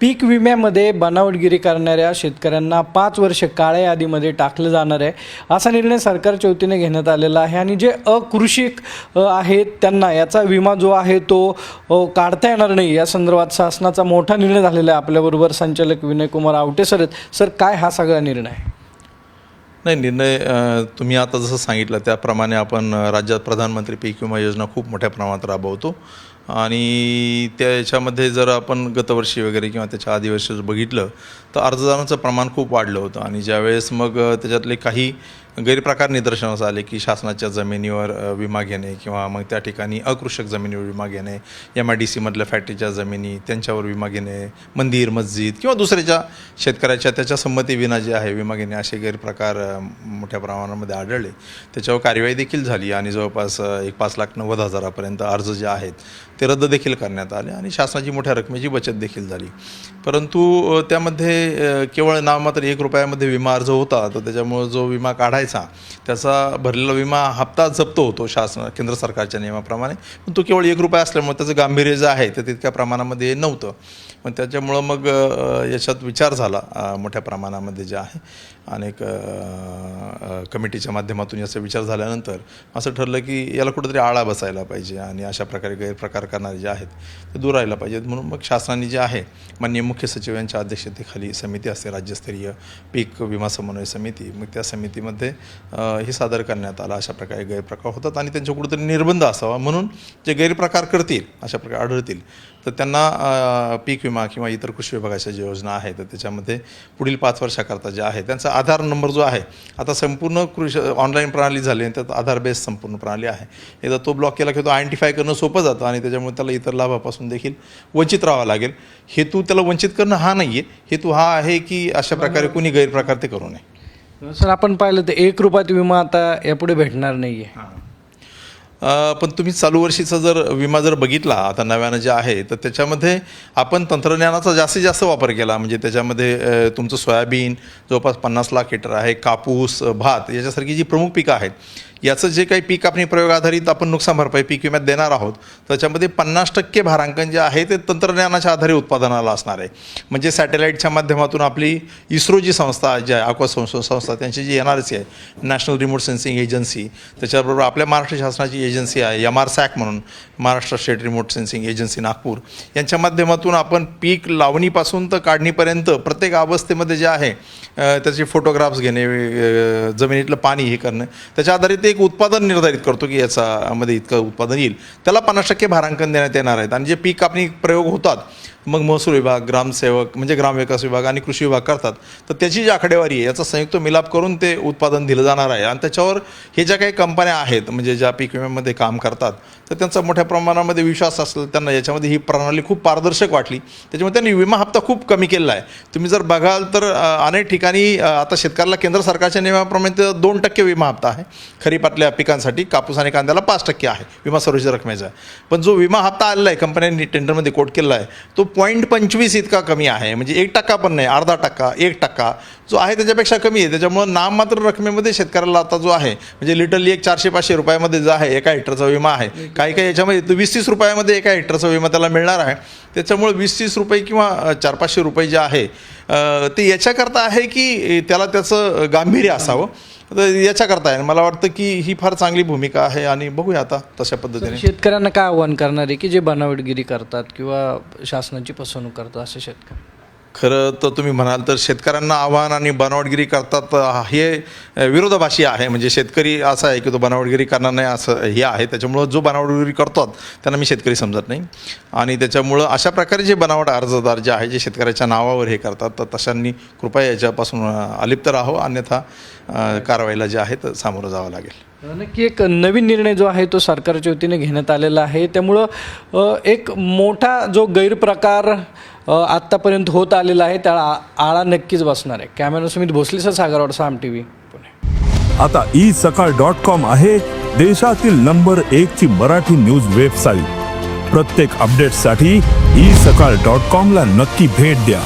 पीक विम्यामध्ये बनावटगिरी करणाऱ्या शेतकऱ्यांना पाच वर्ष काळ्या यादीमध्ये टाकलं जाणार आहे. असा निर्णय सरकारच्या वतीने घेण्यात आलेला आहे आणि जे अकृषिक आहेत त्यांना याचा विमा जो आहे तो काढता येणार नाही. या संदर्भात शासनाचा मोठा निर्णय झालेला आहे आपल्याबरोबर संचालक विनयकुमार आवटे सर आहेत. सर काय हा सगळा निर्णय आहे? नाही निर्णय तुम्ही आता जसं सांगितलं त्याप्रमाणे आपण राज्यात प्रधानमंत्री पीक विमा योजना खूप मोठ्या प्रमाणात राबवतो. आणि त्याच्यामध्ये जर आपण गतवर्षी वगैरे किंवा त्याच्या आधी वर्षी जर बघितलं तर अर्जदारांचं प्रमाण खूप वाढलं होतं. आणि ज्यावेळेस मग त्याच्यातले काही गैरप्रकार निदर्शनास आले की शासनाच्या जमिनीवर विमा घेणे किंवा मग त्या ठिकाणी अकृषक जमिनीवर विमा घेणे एम आय डी सीमधल्या फॅक्टरीच्या जमिनी त्यांच्यावर विमा घेणे मंदिर मस्जिद किंवा दुसऱ्याच्या शेतकऱ्याच्या त्याच्या संमतीविना जे आहे विमा घेणे असे गैरप्रकार मोठ्या प्रमाणामध्ये आढळले. त्याच्यावर कार्यवाही देखील झाली आणि जवळपास एक पाच लाख नव्वद हजारापर्यंत अर्ज जे आहेत ते रद्द देखील करण्यात आले आणि शासनाची मोठ्या रकमेची बचत देखील झाली. परंतु त्यामध्ये केवळ नाममात्र एक रुपयामध्ये विमा अर्ज होता तर त्याच्यामुळं जो विमा काढायचा त्याचा भरलेला विमा हप्ता जप्त होतो शासन केंद्र सरकारच्या नियमाप्रमाणे. पण तो केवळ एक रुपया असल्यामुळे त्याचं गांभीर्य जे आहे ते तितक्या प्रमाणामध्ये नव्हतं. पण त्याच्यामुळं मग याच्यात विचार झाला मोठ्या प्रमाणामध्ये जे आहे. अनेक कमिटीच्या माध्यमातून याचा विचार झाल्यानंतर असं ठरलं की याला कुठंतरी आळा बसायला पाहिजे आणि अशा प्रकारे गैरप्रकार करणारे जे आहेत ते दूर राहायला पाहिजेत. म्हणून मग शासनाने जे आहे माननीय मुख्य सचिव यांच्या अध्यक्षतेखाली समिती असते राज्यस्तरीय पीक विमा समन्वय समिती. मग त्या समितीमध्ये हे सादर करण्यात आलं अशा प्रकारे गैरप्रकार होतात आणि त्यांच्या कुठंतरी निर्बंध असावा म्हणून जे गैरप्रकार करतील अशा प्रकारे आढळतील. तर त्यांना पीक विमा किंवा इतर कृषी विभागाच्या ज्या योजना आहेत तर त्याच्यामध्ये पुढील पाच वर्षाकरता जे आहे त्यांचा आधार नंबर जो आहे आता संपूर्ण कृषी ऑनलाईन प्रणाली झाली आणि त्यात आधार बेस संपूर्ण प्रणाली आहे. एकदा तो ब्लॉक केला की तो आयडेंटिफाय करणं सोपं जातं आणि त्याच्यामुळे त्याला इतर लाभापासून देखील वंचित राहावं लागेल. हेतू त्याला वंचित करणं हा नाही आहे हेतू हा आहे की अशा प्रकारे कोणी गैरप्रकार ते करू नये. सर आपण पाहिलं तर एक रुपयात विमा आता यापुढे भेटणार नाही आहे पण तुम्ही चालू वर्षीचा जर विमा जर बघितला आता नव्यानं जे आहे तर त्याच्यामध्ये आपण तंत्रज्ञानाचा जास्तीत जास्त वापर केला. म्हणजे त्याच्यामध्ये तुमचं सोयाबीन जवळपास पन्नास लाख हेक्टर आहे कापूस भात याच्यासारखी जी प्रमुख पिकं आहेत याचं जे काही पीक आपण प्रयोग आधारित आपण नुकसान भरपाई पीक विम्यात देणार आहोत त्याच्यामध्ये पन्नास टक्के भारांकन जे आहे ते तंत्रज्ञानाच्या आधारे उत्पादनाला असणार आहे. म्हणजे सॅटेलाईटच्या माध्यमातून आपली इस्रो जी संस्था जी आहे अक्वा संशोधन संस्था त्यांची जी एन आर सी आहे नॅशनल रिमोट सेन्सिंग एजन्सी त्याच्याबरोबर आपल्या महाराष्ट्र शासनाची एजन्सी आहे एम आर सॅक म्हणून Maharashtra state remote sensing agency Nagpur. यांच्या माध्यमातून आपण पीक लावणीपासून तर काढणीपर्यंत प्रत्येक अवस्थेमध्ये जे आहे त्याचे फोटोग्राफ्स घेणे जमिनीतलं पाणी हे करणं त्याच्या आधारित ते एक उत्पादन निर्धारित करतो की याचा मध्ये इतकं उत्पादन येईल. त्याला पन्नास टक्के भारांकन देण्यात येणार आहेत. आणि जे पीक कापणी प्रयोग होतात मग महसूल विभाग ग्रामसेवक म्हणजे ग्रामविकास विभाग आणि कृषी विभाग करतात. तर त्याची जी आकडेवारी आहे याचा संयुक्त मिलाप करून ते उत्पादन दिलं जाणार आहे. आणि त्याच्यावर हे ज्या काही कंपन्या आहेत म्हणजे ज्या पीक विम्यामध्ये काम करतात तर त्यांचा मोठ्या प्रमाणामध्ये विश्वास असला त्यांना याच्यामध्ये ही प्रणाली खूप पारदर्शक वाटली. त्याच्यामुळे त्यांनी विमा हप्ता खूप कमी केलेला आहे. तुम्ही जर बघाल तर अनेक ठिकाणी आता शेतकऱ्याला केंद्र सरकारच्या नियमाप्रमाणे तर दोन टक्के विमा हप्ता आहे. खरीपातल्या पिकांसाठी कापूस आणि कांद्याला पाच टक्के आहे. विमा सर्वोच्च रकमेचा. पण जो विमा हप्ता आलेला आहे कंपन्यांनी टेंडरमध्ये कोट केलेला आहे तो पॉईंट पंचवीस इतका कमी आहे. म्हणजे एक टक्का पण नाही अर्धा टक्का एक टक्का. जो आहे त्याच्यापेक्षा कमी आहे. त्याच्यामुळं नाममात्र रकमेमध्ये शेतकऱ्याला आता जो आहे म्हणजे लिटरली एक चारशे पाचशे रुपयामध्ये जो आहे एका हेक्टरचा विमा आहे. काही काही याच्यामध्ये तो वीस तीस रुपयामध्ये एका हेक्टरचा विमा त्याला मिळणार आहे. त्याच्यामुळे वीस तीस रुपये किंवा चार पाचशे रुपये जे आहे ते याच्याकरता आहे की त्याला त्याचं गांभीर्य असावं. तर याच्याकरता आहे. मला वाटतं की ही फार चांगली भूमिका आहे आणि बघूया आता तशा पद्धतीने. शेतकऱ्यांना काय आव्हान करणार आहे की जे बनावटगिरी करतात किंवा शासनाची फसवणूक करतात असे शेतकरी? खरं तर तुम्ही म्हणाल तर शेतकऱ्यांना आव्हान आणि बनावटगिरी करतात हे विरोधाभाषी आहे. म्हणजे शेतकरी असा आहे की तो बनावटगिरी करणार नाही असं हे आहे. त्याच्यामुळं जो बनावटगिरी करतात त्यांना मी शेतकरी समजत नाही. आणि त्याच्यामुळं अशा प्रकारे जे बनावट अर्जदार जे आहे जे शेतकऱ्याच्या नावावर हे करतात तर तशांनी कृपया याच्यापासून अलिप्त राहो. अन्यथा कारवाईला जे आहे तर सामोरं जावं लागेल. नक्की एक नवीन निर्णय जो आहे तो सरकारच्या वतीने घेण्यात आलेला आहे. त्यामुळं एक मोठा जो गैरप्रकार आत्तापर्यंत होत आलेला आहे त्याला आ- आळा नक्कीच बसणार आहे. Camera Sumit Bhosale Sagarwad Saam T V Pune. आता ई सकाळ डॉट कॉम आहे देशातील नंबर एक ची मराठी न्यूज वेबसाईट. प्रत्येक अपडेटसाठी ई सकाळ डॉट कॉम ला नक्की भेट द्या.